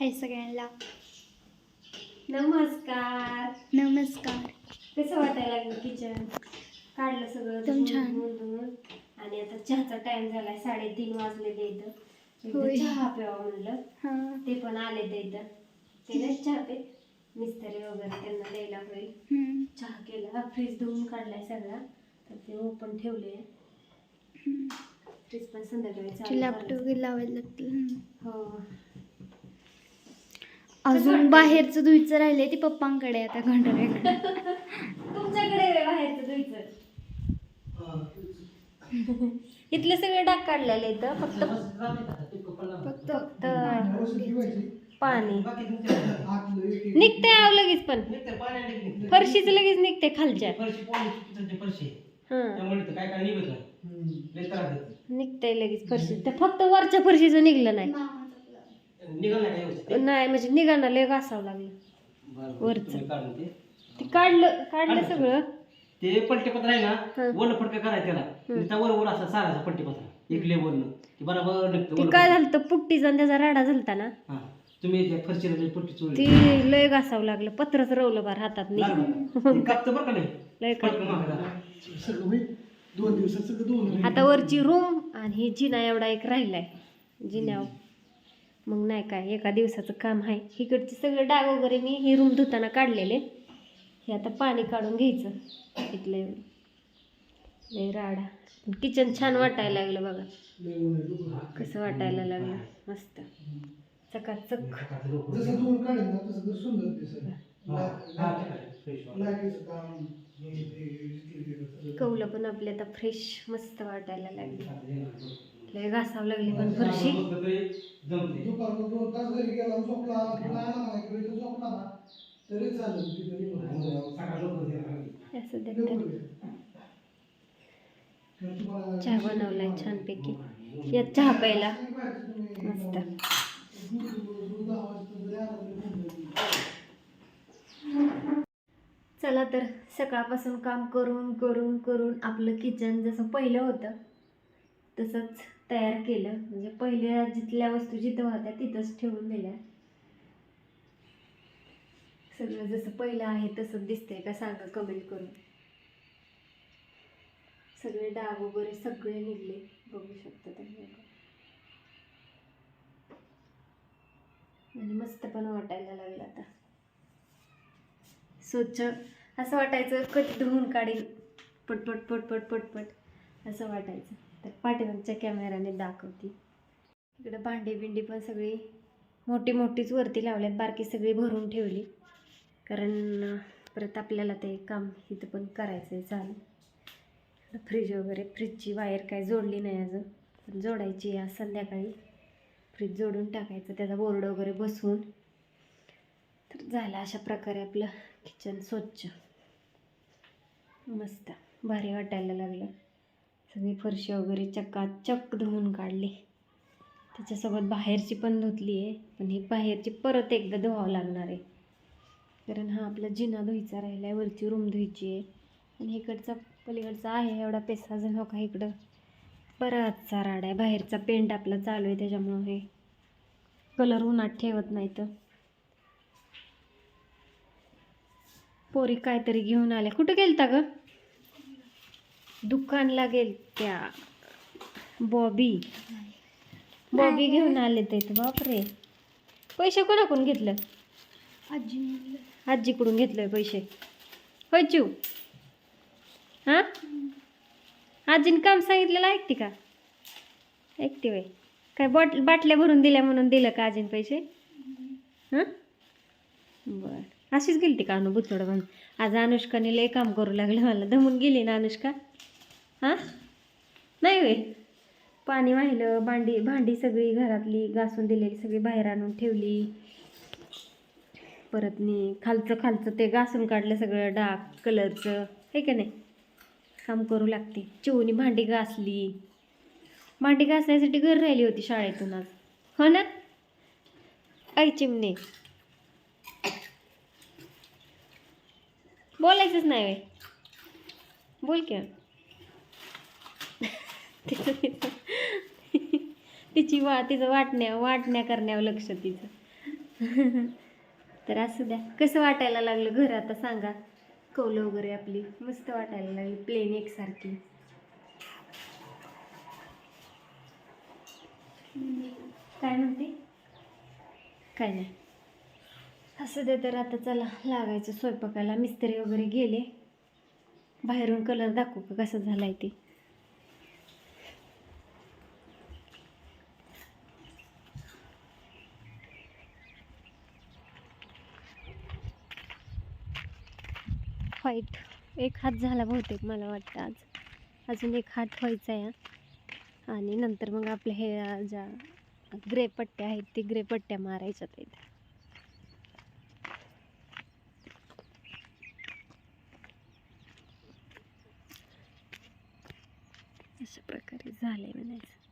हे सगळ्यांना. नमस्कार. नमस्कार. कसं वाटायला लागलं किचन काढलं सगळं एकदम धुवून, छान. धुवून, धुवून. आणि आता चहाचा टाइम झालाय साडेतीन वाजले ते इथं. एकदा होय. चहा प्यावा म्हणलं. हां. ते पण आले ते इथं. ते नाही चहा पे. मिस्त्री वगैरे त्यांना द्यायला होईल. हम्म. चहा केला. फ्रीज धुवून काढलाय सगळा. तर ते ओपन ठेवले. फ्रीज पण संध्याकाळी चालू लॅपटॉप करायचं. लावायला लागतील. हम्म. हो. अजून? बाहेरचं धुयचं राहिले ते पप्पांकडे आता घंटाकडे तुमच्याकडे बाहेरचं धुयचं इथले सगळे डाग काढलेले इथं फक्त फक्त फक्त पाणी. निघते आव लगेच पण. फरशीच लगेच निघते खालच्या. हं. निघते लगेच फरशी. ते फक्त वरच्या फरशीचं निघलं नाही. नाही म्हणजे निघाना लय घासावं लागलं. वरचं. ते. काढलं काढलं सगळं. ते पलटेपत्र आहे ना. वन फटका करायचं त्याला. वर वर असा साराचा पलटेपत्र. एक लेवलनं ते बरोबर ते वर काय वर. झालं तर पुट्टीचा त्याचा राडा झालता ना. तुम्ही त्या फरशीला पट्टी चोळली ती लय घासावं लागलं. पत्रच रवलं बार हातात? ते कापतं बरं का लय? काय मागं झालं. आता वरची रूम आणि ही जिना एवढा एक राहिलाय. जिन्यावर. मग नाही काय एका दिवसाचं काम आहे. इकडचे सगळे डाग वगैरे मी ही रूम धुताना काढलेले. हे आता पाणी काढून घ्यायचं. इथलं लय राडा. किचन छान वाटायला लागलं बघा. कसं वाटायला लागलं. मस्त. चकाचक. कौलं पण आपले आता फ्रेश मस्त वाटायला लागली. लय घासावं लागली पण फरशी. दुपारनं दोन तास घरी गेला झोपला तुला इकडे झोपला ना तरी चालेल तिथं. असं तुम्हाला- चहा बनवलाय छानपैकी. यात चहा प्यायला. मस्त. चला तर सकाळपासून काम करून करून करून आपलं किचन जसं पहिलं होतं तसंच तयार केलं. म्हणजे पहिल्या जिथल्या वस्तू जिथं होत्या तिथंच ठेवून दिल्या. सगळं जसं पहिलं आहे तसंच दिसतंय का सांगा कमेंट करून. सगळे डाग वगैरे सगळे निघले. बघू शकता तुम्ही आणि मस्त पण वाटायला लागलं आता. स्वच्छ असं वाटायचं कधी धुवून काढेल. पटपट पटपट पटपट असं वाटायचं. तर पाठीमागच्या कॅमेऱ्याने दाखवते. इकडं भांडी बिंडी पण सगळी मोठी मोठीच वरती लावल्यात बारकी सगळी भरून ठेवली. कारण परत आपल्याला ते काम इथं पण करायचं आहे चालू फ्रीज वगैरे फ्रीजची वायर काय जोडली नाही अजून. पण जोडायची आहे आज संध्याकाळी. फ्रीज जोडून टाकायचं त्याचा बोर्ड वगैरे बसवून. तर झालं अशा प्रकारे आपलं किचन स्वच्छ. मस्त. भारी वाटायला लागलं. सगळी फरशी वगैरे चकाचक धुवून काढली. त्याच्यासोबत बाहेरची पण धुतली आहे. पण ही बाहेरची परत एकदा धुवावं लागणार आहे. कारण हा आपला जिना धुईचा राहिला आहे वरची रूम धुईची आहे. आणि इकडचा पलीकडचा आहे एवढा पेसा हो का इकडं. बराचसा राड आहे. बाहेरचा पेंट आपला चालू आहे त्याच्यामुळं हे. कलर उन्हात ठेवत नाही तर. पोरी काहीतरी घेऊन आल्या. कुठं गेलता गं? दुकानला गेल त्या बॉबी बॉबी घेऊन आले ते बापरे. पैसे कोणाकडून घेतलं? आजी आजीकडून घेतले पैसे. होय चिव हां? आजीने काम सांगितलेलं ऐकते का? ऐकते वय काय बॉट बाटल्या भरून दिल्या म्हणून दिलं का आजीने पैसे? हां? बरं. अशीच गेली का अनु बुचड म्हणून? आज अनुष्काने लय काम करू लागलं मला दमून गेली ना अनुष्का. हां? नाही वे. पाणी वाहिलं भांडी भांडी सगळी घरातली घासून दिलेली सगळी बाहेर आणून ठेवली. परत मी खालचं खालचं ते घासून काढलं सगळं डार्क कलरचं. हे का नाही? काम करू लागते. चिवणी भांडी घासली. भांडी घासण्यासाठी घर राहिली होती शाळेतून आज. हो ना? ऐ चिमणे. बोलायचंच नाही वे. बोल की. तिची वा तिचं वाटण्या वाटण्या करण्यावर लक्ष तिचं. तर असू द्या. कसं वाटायला लागलं घर आता सांगा. कौलं वगैरे आपली. मस्त वाटायला लागली. प्लेन एकसारखी. काय म्हणते? काय नाही. असं दे तर आता चला लागायचं स्वयंपाकाला. मिस्त्री वगैरे गेले. बाहेरून कलर दाखवू का? कसं झालाय ते? व्हाईट एक हात झाला बहुतेक मला वाटतं आज. अजून एक हात व्हायचा आहे आणि नंतर मग आपल्या हे ज्या ग्रे पट्ट्या आहेत ते ग्रे पट्ट्या मारायच्यात आहेत. अशा प्रकारे झालंय म्हणायचं.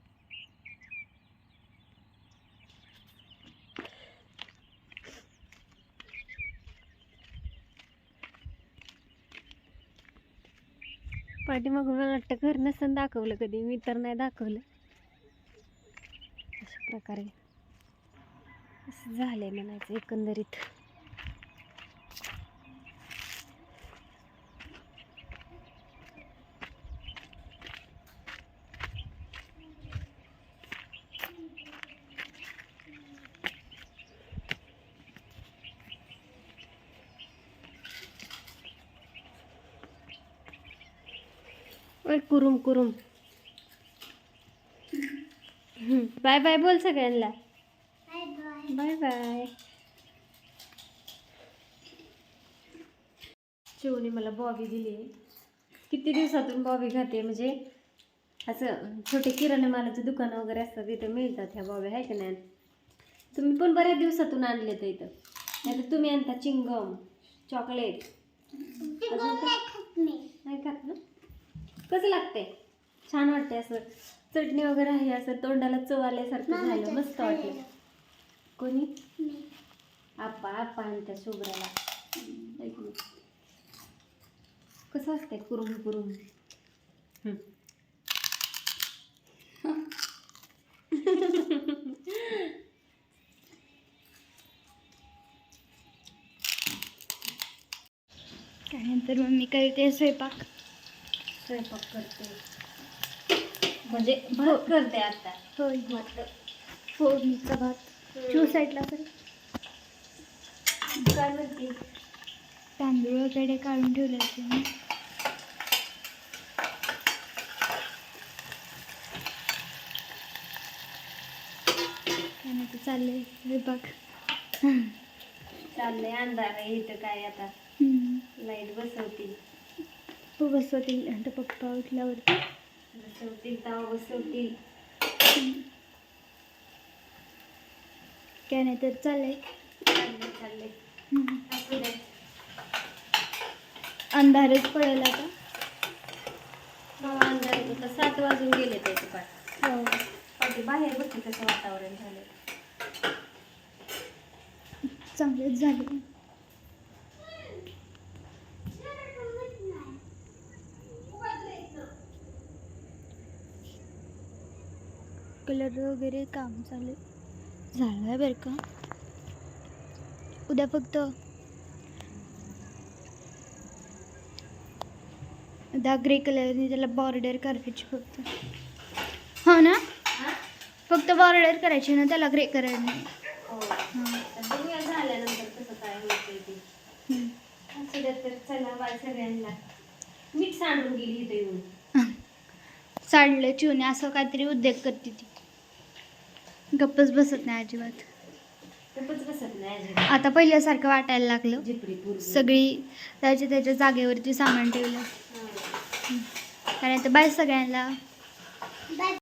पाठीमागून मला वाटतं घर नसन दाखवलं कधी. मी तर नाही दाखवलं. अशा प्रकारे. असं झालं आहे म्हणायचं एकंदरीत. ओय कुरुम कुरुम. बाय बाय बोल सगळ्यांना. बाय बाय शिवने मला बॉबी दिली आहे. किती दिवसातून बॉबी खाते म्हणजे असं छोटे किराणा मालाचे दुकानं वगैरे असतात तिथं मिळतात ह्या बॉबी आहे का नाही? तुम्ही पण बऱ्याच दिवसातून आणले तर इथं. नाही तुम्ही आणता चिंगम चॉकलेट? नाही खात ना? कसं लागते छान वाटते असं. चटणी वगैरे आहे असं तोंडाला चव आल्यासारखं झालं. मस्त वाटलं. कोणी? आप्पा आप्पा आणि त्या शुभ्राला. ऐक. कसं असते कुरुम कुरुम. त्यानंतर मम्मी करते स्वयंपाक. स्वयंपाक करते. म्हणजे भात करते आता. होय फोडणीचा भात. चू साईडला तर काय म्हणते? तांदूळ वगैरे काढून ठेवले होते मी त्यानंतर चाललंय स्वयंपाक चाललंय अंधार आहे इथं काय आता. लाइट बसवतील. बसवतील आता पप्पा उठल्यावरती. बसवतील तवा बसवतील. काय नाही तर चाललंय. चाललंय अंधारच पडेल आता. हो अंधार आहे. आता सात वाजून गेले त्याचे पाठ हो. पाठी बाहेर बघते कसं वातावरण झालं चांगलेच झाले कलर वगैरे काम चालू. झालं आहे बरं का? उद्या फक्त उद्या ग्रे कलरने त्याला बॉर्डर करायची फक्त. हो ना? फक्त बॉर्डर करायची ना त्याला ग्रे कलरने? हो. मीठ सांडून गेली साडलं चिवणे असं काहीतरी उद्योग करते ती. गप्पच बसत नाही अजिबात. बसत नाही. आता पहिल्यासारखं वाटायला लागलं. सगळी त्याच्या त्याच्या जागेवरती सामान ठेवलं. कारण आता बाय सगळ्यांना